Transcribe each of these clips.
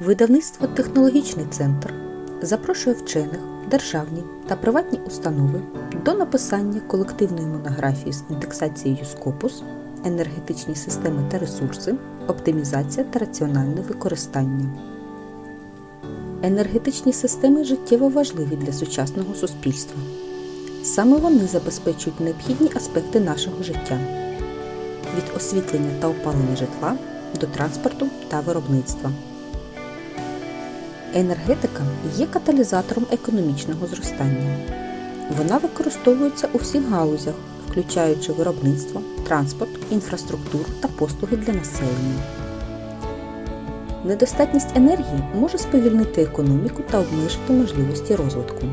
Видавництво Технологічний центр запрошує вчених, державні та приватні установи до написання колективної монографії з індексацією Scopus енергетичні системи та ресурси, оптимізація та раціональне використання. Енергетичні системи життєво важливі для сучасного суспільства. Саме вони забезпечують необхідні аспекти нашого життя від освітлення та опалення житла до транспорту та виробництва. Енергетика є каталізатором економічного зростання. Вона використовується у всіх галузях, включаючи виробництво, транспорт, інфраструктуру та послуги для населення. Недостатність енергії може сповільнити економіку та обмежити можливості розвитку.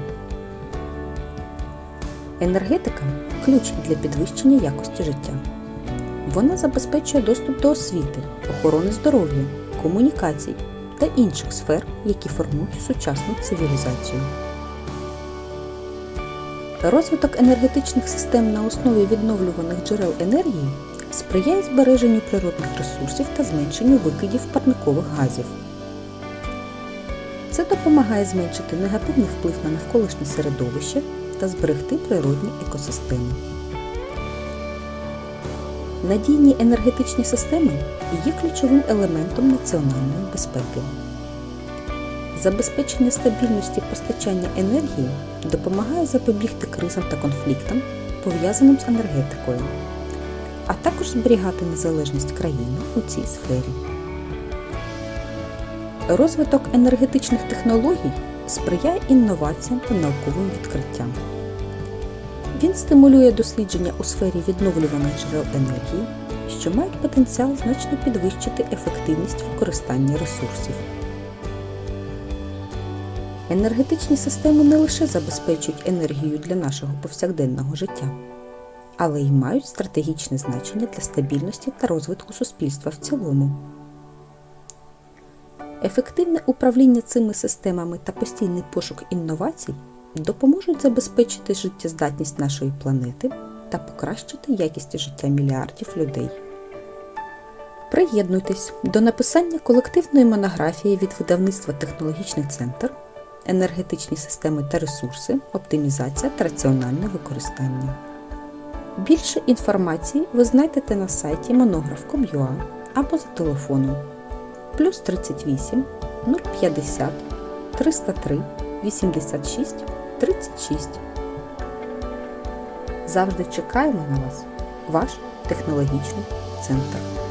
Енергетика ключ для підвищення якості життя. Вона забезпечує доступ до освіти, охорони здоров'я, комунікацій та інших сфер, які формують сучасну цивілізацію. Розвиток енергетичних систем на основі відновлюваних джерел енергії сприяє збереженню природних ресурсів та зменшенню викидів парникових газів. Це допомагає зменшити негативний вплив на навколишнє середовище та зберегти природні екосистеми. Надійні енергетичні системи є ключовим елементом національної безпеки. Забезпечення стабільності постачання енергії допомагає запобігти кризам та конфліктам, пов'язаним з енергетикою, а також зберігати незалежність країни у цій сфері. Розвиток енергетичних технологій сприяє інноваціям та науковим відкриттям. Він стимулює дослідження у сфері відновлюваних джерел енергії, що мають потенціал значно підвищити ефективність використання ресурсів. Енергетичні системи не лише забезпечують енергію для нашого повсякденного життя, але й мають стратегічне значення для стабільності та розвитку суспільства в цілому. Ефективне управління цими системами та постійний пошук інновацій допоможуть забезпечити життєздатність нашої планети та покращити якість життя мільярдів людей. Приєднуйтесь до написання колективної монографії від видавництва Технологічний центр енергетичні системи та ресурси, оптимізація та раціональне використання. Більше інформації ви знайдете на сайті monograph.com.ua або за телефоном плюс 38 050 303 86 36. Завжди чекаємо на вас, ваш технологічний центр.